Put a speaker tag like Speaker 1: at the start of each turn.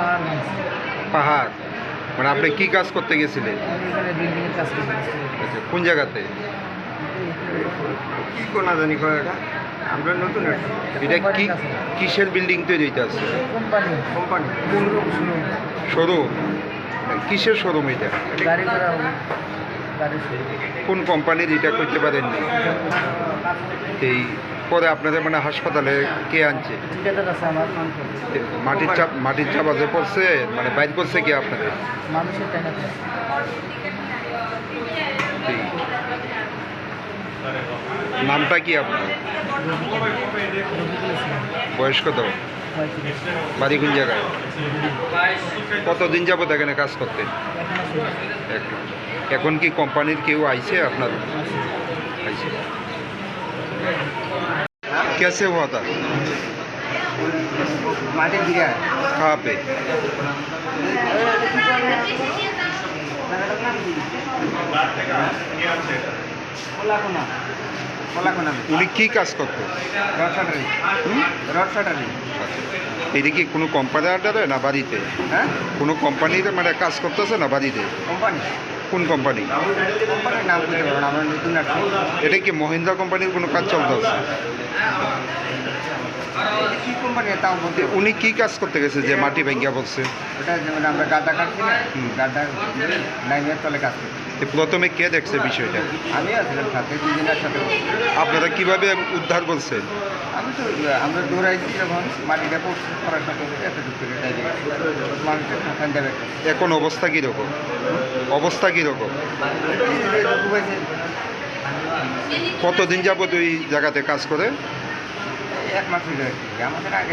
Speaker 1: পাহাড়।
Speaker 2: পাহাড়। মানে আপনি কি কাজ করতে গেছিলেন? আচ্ছা, কোন জায়গাতে?
Speaker 3: কি কোনা জানি কয় এটা আমরা নতুন
Speaker 2: এটা কি কিসের বিল্ডিং তৈরি হইতে আছে?
Speaker 1: কোম্পানি।
Speaker 3: কোম্পানি।
Speaker 1: শোরুম।
Speaker 2: কিসের শোরুম এটা? কোন কোম্পানির এটা করতে পারেননি? এই পরে আপনাদের মানে হাসপাতালে কে আনছে? মাটির চাপ মাটির চাপ আছে পড়ছে মানে বাইর করছে কে আপনাদের
Speaker 1: মানুষের টাকা
Speaker 2: নামটা কি আপনার?
Speaker 1: রফিকুল ইসলাম
Speaker 2: বয়স কত?
Speaker 1: পঁয়ত্রিশ
Speaker 2: বাড়ি কোন জায়গায়। কতদিন যাব এখানে কাজ করতে?
Speaker 1: এখন
Speaker 2: কি কোম্পানির কেউ আইছে আপনার? আইছে। कैसे हुआ था
Speaker 3: মাঠে গিরা
Speaker 2: कहाँ पे
Speaker 3: খোলা কোনা খোলা কোনা
Speaker 2: উনি কি কাজ করতো
Speaker 3: রড শাটারি
Speaker 2: হুম?
Speaker 3: রড শাটারি
Speaker 2: এটা কি কোনো কোম্পানির আন্ডারে না বাড়িতে
Speaker 3: হ্যাঁ
Speaker 2: কোনো কোম্পানির মানে কাজ করতেছে না বাড়িতে
Speaker 3: কোম্পানি
Speaker 2: কোন কোম্পানি
Speaker 3: কোম্পানির নাম বলতে পারব না আমরা নতুন আসছি
Speaker 2: এটা কি মহিন্দ্রা কোম্পানির কোনো কাজ চলতেছে
Speaker 3: কি কোম্পানি তাও বলতে।
Speaker 2: উনি কি কাজ করতে গেছে যে মাটি ভেঙ্গিয়া বলছে?
Speaker 3: ওটা যেমন আমরা কাটছি না
Speaker 2: হুম।
Speaker 3: গাড্ডা লাইনের তলে কাজ করছি
Speaker 2: প্রথমে কে দেখছে বিষয়টা?
Speaker 3: আমি আসলাম সাথে দুজনের সাথে
Speaker 2: আপনারা কীভাবে উদ্ধার করছেন
Speaker 3: আমি তো আমরা দৌড়াইছি যখন মাটিটা পড়ছে করার সাথে এতটুকু করে মানুষের
Speaker 2: এখন অবস্থা কীরকম? অবস্থা কীরকম? কতদিন যাবত ওই জায়গাতে কাজ করে?
Speaker 3: এক মাস আমাদের আগে